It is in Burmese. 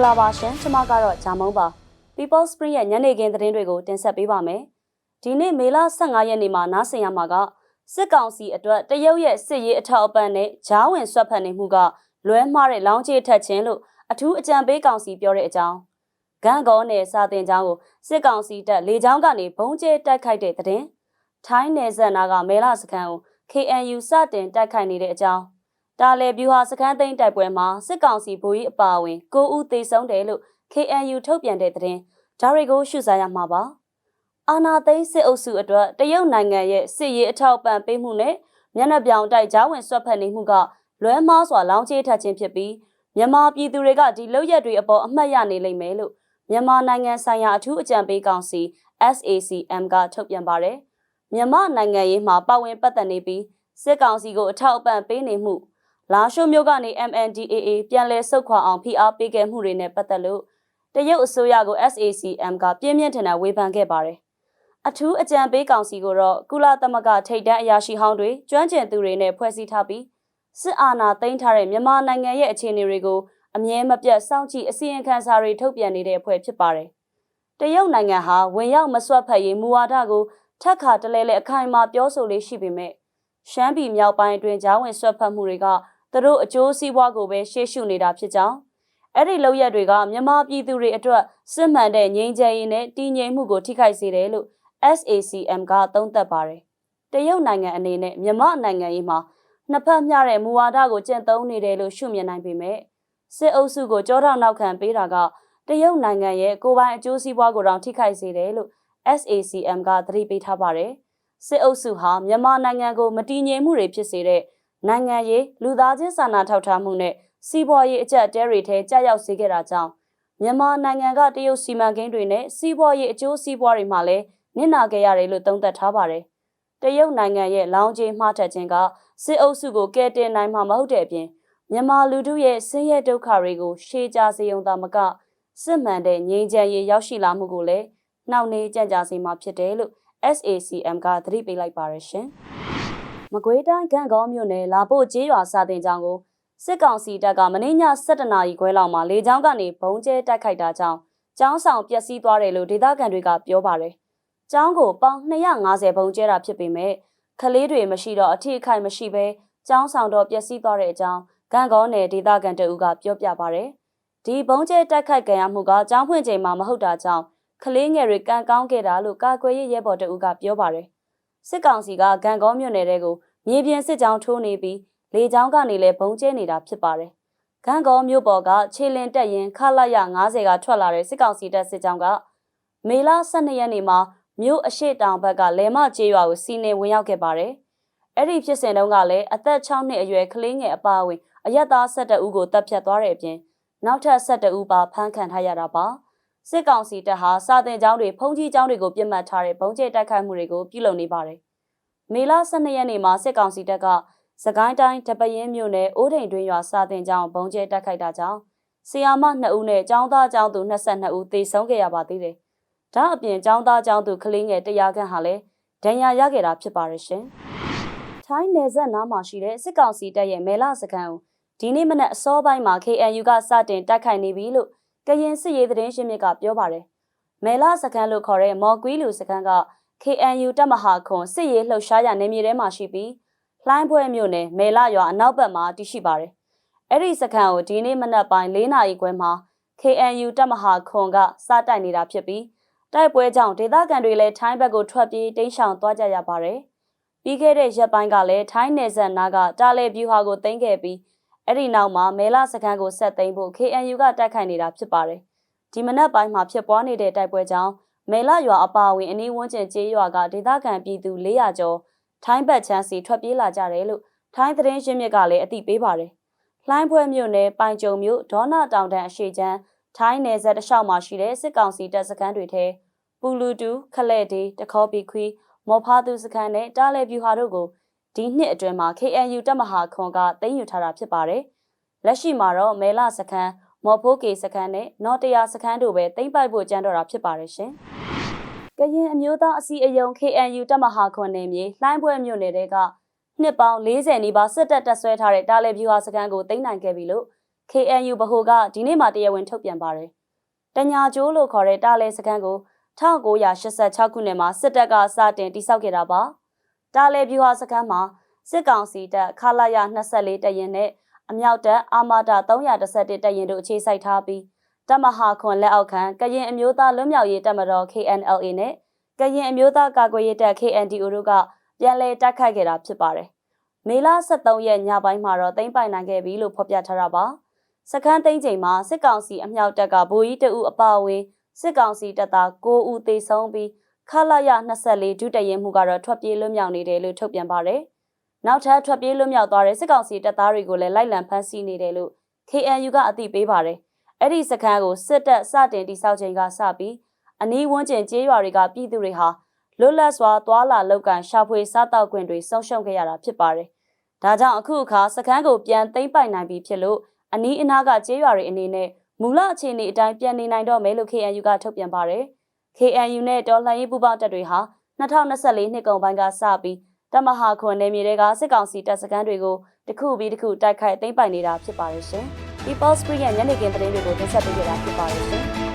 ္ဂလာပါရှင်ကျွန်မကတော့ဂျာမုံပါ People Spring ရဲ့ညနေခင်းသတင်းတွေကိုတင်ဆက်ပေးပါမယ်ဒီနေ့မေလ15ရက်နေ့မှာနားဆင်ရမှာကစစ်ကောင်စီအတွက်တရုတ်ရဲ့စစ်ရေးအထောက်အပံ့နဲ့ဂျားဝင်ဆွတ်ဖက်နေမှုကလွဲမှားတဲ့လောင်းချေထက်ချင်းလို့အထူးအကြံပေးကောင်စီပြောတဲ့အကြောင်းဂန်ကောနယ်စာတင်ကျောင်းကိုစစ်ကောင်စီတပ်လေကြောင်းကနေဘုံကျဲတိုက်ခိုက်တဲ့တဲ့ထိုင်းနယ်စပ်နာကမဲလာစခန်းကို KNU စတင်တိုက်ခိုက်နေတဲ့အကြောင်း တာလယ်ဗျူဟာစခန်းသိမ်းတိုက်ပွဲမှာစစ်ကောင်စီဗိုလ်ကြီးအပါအဝင်9ဦးသေဆုံးတယ်လို့ KNU ထုတ်ပြန်တဲ့တဲ့ဒါတွေကိုရှုစားရမှာပါအာနာသိန်းစစ်အုပ်စုအတွက်တရုတ်နိုင်ငံရဲ့စစ်ရေးအထောက်အပံ့ပေးမှုနဲ့မျက်နှာပြောင်တိုက်ကြားဝင်ဆွတ်ဖက်နေမှုကလွဲမားစွာလောင်းချေထက်ခြင်းဖြစ်ပြီးမြန်မာပြည်သူတွေကဒီလောက်ရက်တွေအပေါ်အမှတ်ရနေလိမ့်မယ်လို့မြန်မာနိုင်ငံဆိုင်ရာအထူးအကြံပေးကောင်စီ SACM ကထုတ်ပြန်ပါတယ်မြန်မာနိုင်ငံရေးမှာပါဝင်ပတ်သက်နေပြီးစစ်ကောင်စီကိုအထောက်အပံ့ပေးနေမှု လာရှိုးမြို့ကနေ MNDAA ပြန်လည်ဆုတ်ခွာအောင်ဖိအားပေးခဲ့မှုတွေနဲ့ပတ်သက်လို့တရုတ်အစိုးရကို SACM ကပြင်းပြင်းထန်ထန်ဝေဖန်ခဲ့ပါတယ်။အထူးအကြံပေးကောင်စီကိုတော့ကုလသမဂ္ဂထိပ်တန်းအရာရှိဟောင်းတွေကျွမ်းကျင်သူတွေနဲ့ဖွဲ့စည်းထားပြီးစစ်အာဏာသိမ်းထားတဲ့မြန်မာနိုင်ငံရဲ့အခြေအနေတွေကိုအမြဲမပြတ်စောင့်ကြည့်အစီရင်ခံစာတွေထုတ်ပြန်နေတဲ့အဖွဲ့ဖြစ်ပါတယ်။တရုတ်နိုင်ငံဟာဝင်ရောက်မစွက်ဖက်ရေးမူဝါဒကိုထက်ခါတလဲလဲအခိုင်အမာပြောဆိုလေးရှိပေမဲ့ရှမ်းပြည်မြောက်ပိုင်းအတွင်းဂျားဝင်ဆွတ်ဖက်မှုတွေက သူတို့အကျိုးစီးပွားကိုပဲရှေ့ရှုနေတာဖြစ်ကြောင်းအဲ့ဒီလောက်ရက်တွေကမြန်မာပြည်သူတွေအတွက်စစ်မှန်တဲ့ငြိမ်းချမ်းရေးနဲ့တည်ငြိမ်မှုကိုထိခိုက်စေတယ်လို့ SACM ကသုံးသပ်ပါတယ်။တရုတ်နိုင်ငံအနေနဲ့မြန်မာနိုင်ငံရေးမှာနှစ်ဖက်မျှတဲ့မူဝါဒကိုကျင့်သုံးနေတယ်လို့ရှုမြင်နိုင်ပေမဲ့စစ်အုပ်စုကိုကြောထောက်နောက်ခံပေးတာကတရုတ်နိုင်ငံရဲ့ကိုယ်ပိုင်အကျိုးစီးပွားကိုတောင်ထိခိုက်စေတယ်လို့ SACM ကသတိပေးထားပါတယ်။စစ်အုပ်စုဟာမြန်မာနိုင်ငံကိုမတည်ငြိမ်မှုတွေဖြစ်စေတဲ့ နိုင်ငံရေးလူသားချင်းစာနာထောက်ထားမှုနဲ့စီးပွားရေးအကျပ်တဲတွေထဲကြာရောက်စေခဲ့တာကြောင့်မြန်မာနိုင်ငံကတရုတ်စီမံကိန်းတွေနဲ့စီးပွားရေးအကျိုးစီးပွားတွေမှာလည်းနစ်နာခဲ့ရတယ်လို့သုံးသပ်ထားပါတယ်။တရုတ်နိုင်ငံရဲ့လောင်ကြီးမှားထက်ခြင်းကစစ်အုပ်စုကိုကယ်တင်နိုင်မှာမဟုတ်တဲ့အပြင်မြန်မာလူထုရဲ့ဆင်းရဲဒုက္ခတွေကိုရှေးကြစေုံသာမကစစ်မှန်တဲ့ငြိမ်းချမ်းရေးရောက်ရှိလာမှုကိုလည်းနှောင့်နှေးကြံ့ကြာစေမှာဖြစ်တယ်လို့ SACM ကသတိပေးလိုက်ပါရရှင်။ မကွေးတိုင်းကန့်ကောမြို့နယ်လာဖို့ကျေးရွာစာတင်ကျောင်းကိုစစ်ကောင်စီတပ်ကမင်းည7နာရီခွဲလောက်မှာလေကြောင်းကနေဘုံကျဲတိုက်ခိုက်တာကြောင့်ကျောင်းဆောင်ပျက်စီးသွားတယ်လို့ဒေသခံတွေကပြောပါတယ်။ကျောင်းကိုပေါင်250ဘုံကျဲတာဖြစ်ပေမဲ့ကလေးတွေမရှိတော့အထီးအခိုက်မရှိဘဲကျောင်းဆောင်တော့ပျက်စီးသွားတဲ့အကြောင်းကန့်ကောနယ်ဒေသခံတအူးကပြောပြပါတယ်။ဒီဘုံကျဲတိုက်ခိုက်ကြရမှုကကျောင်းဖွင့်ချိန်မှာမဟုတ်တာကြောင့်ကလေးငယ်တွေကန့်ကောင်းခဲ့တာလို့ကာကွယ်ရေးရဲဘော်တအူးကပြောပါတယ်။ စစ်ကောင်စီကကန့်ကောမြို့နယ်တဲကိုမြေပြင်စစ်ကြောင်းထိုးနေပြီးလေကြောင်းကနေလည်းဘုံကျဲနေတာဖြစ်ပါတယ်။ဂန်ကောမြို့ပေါ်ကခြေလင်တက်ရင်ခလာရ90ကထွက်လာတဲ့စစ်ကောင်စီတပ်စစ်ကြောင်းကမေလ12ရက်နေ့မှာမြို့အရှိတောင်ဘက်ကလဲမကျေးရွာကိုစီးနေဝင်ရောက်ခဲ့ပါတယ်။အဲ့ဒီဖြစ်စဉ်တုန်းကလည်းအသက်6နှစ်အရွယ်ကလေးငယ်အပါအဝင်အရက်သား12ဦးကိုတပ်ဖြတ်သွားတဲ့အပြင်နောက်ထပ်12ဦးပါဖမ်းခံထားရတာပါ။ စစ်ကောင်စီတပ်ဟာစာတင်ကျောင်းတွေဖုံးကြီးကျောင်းတွေကိုပြစ်မှတ်ထားတဲ့ဘုံကျဲတိုက်ခိုက်မှုတွေကိုပြုလုပ်နေပါတယ်။မေလ12ရက်နေ့မှာစစ်ကောင်စီတပ်ကစကိုင်းတိုင်းတပရင်မြို့နယ်အိုးထိန်တွင်ရွာစာတင်ကျောင်းဘုံကျဲတက်ခိုက်တာကြောင့်ဆီယာမ2ဦးနဲ့ကျောင်းသားကျောင်းသူ22ဦးသေဆုံးခဲ့ရပါသေးတယ်။ဒါအပြင်ကျောင်းသားကျောင်းသူကလေးငယ်100ခန့်ဟာလည်းဒဏ်ရာရခဲ့တာဖြစ်ပါရရှင်။ထိုင်းနယ်စပ်နားမှာရှိတဲ့စစ်ကောင်စီတပ်ရဲ့မဲလာစခန်းကိုဒီနေ့မနက်အစောပိုင်းမှာ KNU ကစတင်တိုက်ခိုက်နေပြီလို့ ကရင်စစ်ရေးသတင်းရှင်းမြစ်ကပြောပါတယ်။မဲလာစခန်းလို့ခေါ်တဲ့မော်ကွီးလူစခန်းက KNU တပ်မဟာခွန်စစ်ရေးလှုပ်ရှားရနေမြေထဲမှာရှိပြီးလှိုင်းပွဲမြို့နယ်မေလာရွာအနောက်ဘက်မှာတည်ရှိပါတယ်။အဲ့ဒီစခန်းကိုဒီနေ့မနက်ပိုင်း၄နာရီခွဲမှာ KNU တပ်မဟာခွန်ကစတိုက်နေတာဖြစ်ပြီးတိုက်ပွဲကြောင့်ဒေသခံတွေလည်းထိုင်းဘက်ကိုထွက်ပြေးတိမ်းရှောင်သွားကြရပါတယ်။ပြီးခဲ့တဲ့ရက်ပိုင်းကလည်းထိုင်းနယ်စပ်နားကတာလေဗျူဟာကိုသိမ်းခဲ့ပြီး အဲ့ဒီနောက်မှာမဲလာစခန်းကိုဆက်သိမ်းဖို့ KNU ကတိုက်ခိုက်နေတာဖြစ်ပါတယ်။ဒီမနက်ပိုင်းမှာဖြစ်ပွားနေတဲ့တိုက်ပွဲကြောင့်မဲလာရွာအပါအဝင်အနီးဝန်းကျင်ကျေးရွာကဒေသခံပြည်သူ400ကျော်ထိုင်းဘက်ချမ်းစီထွက်ပြေးလာကြတယ်လို့ထိုင်းသတင်းရင်းမြစ်ကလည်းအသိပေးပါတယ်။လှိုင်းဖွဲမြို့နယ်ပိုင်ကြုံမြို့ဒေါနာတောင်တန်းအရှိချမ်းထိုင်းနယ်စပ်တစ်လျှောက်မှာရှိတဲ့စစ်ကောင်စီတပ်စခန်းတွေထဲပူလူတူခလဲ့ဒီတခေါပီခွီမော်ဖာသူစခန်းနဲ့တားလေပြူဟာတို့ကို ဒီနှစ်အတွင်းမှာ KNU တပ်မဟာခွန်ကတင်ယူထားတာဖြစ်ပါတယ်။လက်ရှိမှာတော့မဲလာစခန်းမော်ဖိုးကေစခန်းနဲ့နော်တရာစခန်းတို့ပဲတင်ပိုက်ဖို့ကြံတော့တာဖြစ်ပါတယ်ရှင်။ကရင်အမျိုးသားအစည်းအရုံး KNU တပ်မဟာခွန်နယ်မြေလှိုင်းပွဲမြို့နယ်တဲကနှစ်ပေါင်း40နီးပါးစစ်တပ်တပ်ဆွဲထားတဲ့တားလေဗျူဟာစခန်းကိုသိမ်းနိုင်ခဲ့ပြီလို့ KNU ဗဟိုကဒီနေ့မှတရားဝင်ထုတ်ပြန်ပါတယ်။တညာကျိုးလို့ခေါ်တဲ့တားလဲစခန်းကို1986ခုနှစ်မှာစစ်တပ်ကစတင်တိစောက်ခဲ့တာပါ။ တားလဲပြူဟာစခန်းမှာစစ်ကောင်စီတပ်ခလာရ24တပ်ရင်နဲ့အမြောက်တပ်အာမာတာ311တပ်ရင်တို့အခြေစိုက်ထားပြီးတမဟာခွန်လက်အောက်ခံကရင်အမျိုးသားလွတ်မြောက်ရေးတပ်မတော် KNLA နဲ့ကရင်အမျိုးသားကာကွယ်ရေးတပ် KNDO တို့ကပြန်လည်တိုက်ခိုက်ခဲ့တာဖြစ်ပါတယ်။မေလ23ရက်ညပိုင်းမှာတော့သိမ်းပိုင်နိုင်ခဲ့ပြီလို့ဖော်ပြထားတာပါ။စခန်းသိမ်းချိန်မှာစစ်ကောင်စီအမြောက်တပ်ကဗိုလ်ကြီးတအုပ်အပါအဝင်စစ်ကောင်စီတပ်သား9ဦးသေဆုံးပြီး ခလာရ24ဒုတရင်မှုကတော့ထွက်ပြေးလွတ်မြောက်နေတယ်လို့ထုတ်ပြန်ပါတယ်။နောက်ထပ်ထွက်ပြေးလွတ်မြောက်သွားတဲ့စစ်ကောင်စီတပ်သားတွေကိုလည်းလိုက်လံဖမ်းဆီးနေတယ်လို့ KNU ကအသိပေးပါတယ်။အဲ့ဒီစခန်းကိုစစ်တပ်စတင်တိစောက်ချိန်ကစပြီးအနီးဝန်းကျင်ကျေးရွာတွေကပြည်သူတွေဟာလွတ်လပ်စွာသွာလာလောက်ကန်ရှာဖွေစားတောက်ခွင့်တွေဆုံးရှုံးခဲ့ရတာဖြစ်ပါတယ်။ဒါကြောင့်အခုအခါစခန်းကိုပြန်သိမ်းပိုက်နိုင်ပြီဖြစ်လို့အနီးအနားကကျေးရွာတွေအနေနဲ့မူလအခြေအနေအတိုင်းပြန်နေနိုင်တော့မယ်လို့ KNU ကထုတ်ပြန်ပါတယ်။ KNU နဲ့တော်လှန်ရေးပူးပေါင်းတပ်တွေဟာ2024နှစ်ကုန်ပိုင်းကစပြီးတမဟာခွန်နယ်မြေတွေကစစ်ကောင်စီတပ်စခန်းတွေကိုတစ်ခုပြီးတစ်ခုတိုက်ခိုက်သိမ်းပိုက်နေတာဖြစ်ပါတယ်ရှင်။ People Spring ရဲ့ညနေခင်းသတင်းတွေကိုတင်ဆက်ပေးကြတာဖြစ်ပါတယ်ရှင်။